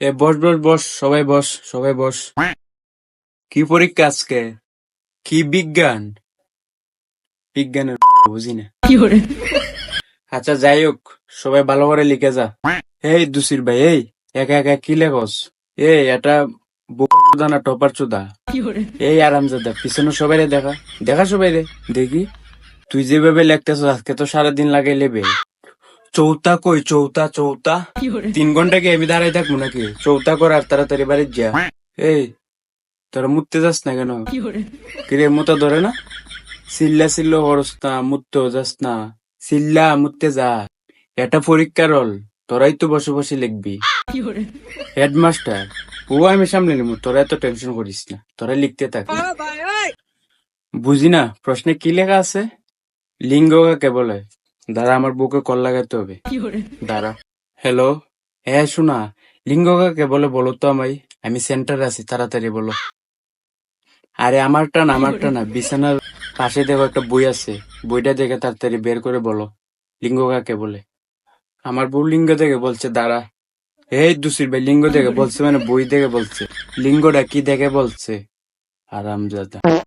এ বস বস বস সবাই বস সবাই বস। কি পরীক্ষা আজকে? কি বিজ্ঞান? বিজ্ঞানের বুঝি না। আচ্ছা যাই হোক সবাই ভালো করে লিখে যা। এই দুসির ভাই এই একা একা কি লেখস? এই এটা বোকা না টপার চোদা? এই আরামজাদা পিছনে সবাই রে দেখা। দেখা সবাই রে দেখি। তুই যেভাবে লেখতেছ আজকে তো সারাদিন লাগাই লেবে চৌতা কই চৌতা চৌতা? তিন ঘণ্টা কি আমি দাঁড়াই থাকব নাকি? চৌতা কর আর তাড়াতাড়ি বাড়ি যা। এই তোরা মুততে যাস না কেন? কিরে মুতা ধরে না? সিল্লা সিল্লো হরস না মুততেও যাস না। সিল্লা মুততে যা। এটা পরীক্ষার হল তোরাই তো বসে বসে লিখবি। হেডমাস্টার ও আমি সামনে নিবো। তোরা এত টেনশন করিস না। তোরা লিখতে থাক বুঝি না প্রশ্নে কি লেখা আছে? লিঙ্গ কাকে বলে? দাঁড়া আমার বুকে কল লাগাতে হবে। দাঁড়া। হ্যালো হ্যাঁ শোনা লিঙ্গ কাকে বলে বলো তো আমায়? আমি সেন্টারে আছি তাড়াতাড়ি বলো। আরে আমারটা না আমারটা না বিছানার পাশে দেখো একটা বই আছে। বইটা দেখে তাড়াতাড়ি বের করে বলো লিঙ্গ কাকে বলে? আমার বউ লিঙ্গ দেখে বলছে দাঁড়া। এই দুসির ভাই লিঙ্গ দেখে বলছে মানে বই দেখে বলছে। লিঙ্গটা কি দেখে বলছে? আরামজাদা।